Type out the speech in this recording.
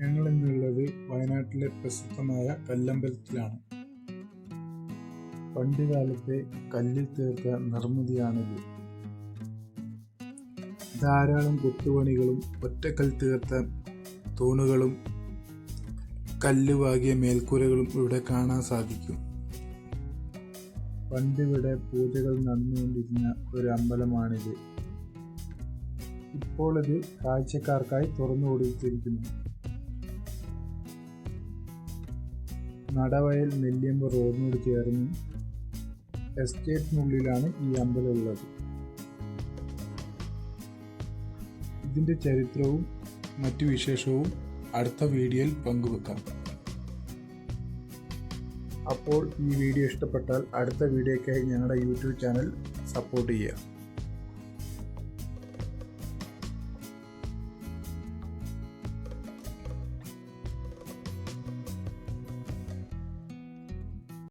ഞങ്ങൾ ഇന്നുള്ളത് വയനാട്ടിലെ പ്രസിദ്ധമായ കല്ലമ്പലത്തിലാണ്. പണ്ടുകാലത്തെ കല്ലിൽ തീർത്ത നിർമ്മിതിയാണിത്. ധാരാളം കൊത്തുപണികളും ഒറ്റക്കൽ തീർത്ത തൂണുകളും കല്ല് വാകിയ മേൽക്കൂരകളും ഇവിടെ കാണാൻ സാധിക്കും. പണ്ടിവിടെ പൂജകൾ നടന്നുകൊണ്ടിരുന്ന ഒരു അമ്പലമാണിത്. ഇപ്പോൾ ഇത് കാഴ്ചക്കാർക്കായി തുറന്നു കൊടുത്തിരിക്കുന്നു നടവയൽ നെല്ലിയമ്പ് റോഡിനോട് ചേർന്ന് എസ്റ്റേറ്റിനുള്ളിലാണ് ഈ അമ്പലം ഉള്ളത്. ഇതിന്റെ ചരിത്രവും മറ്റു വിശേഷവും അടുത്ത വീഡിയോയിൽ പങ്കുവെക്കാം. അപ്പോൾ ഈ വീഡിയോ ഇഷ്ടപ്പെട്ടാൽ അടുത്ത വീഡിയോയ്ക്കായി ഞങ്ങളുടെ യൂട്യൂബ് ചാനൽ സപ്പോർട്ട് ചെയ്യുക.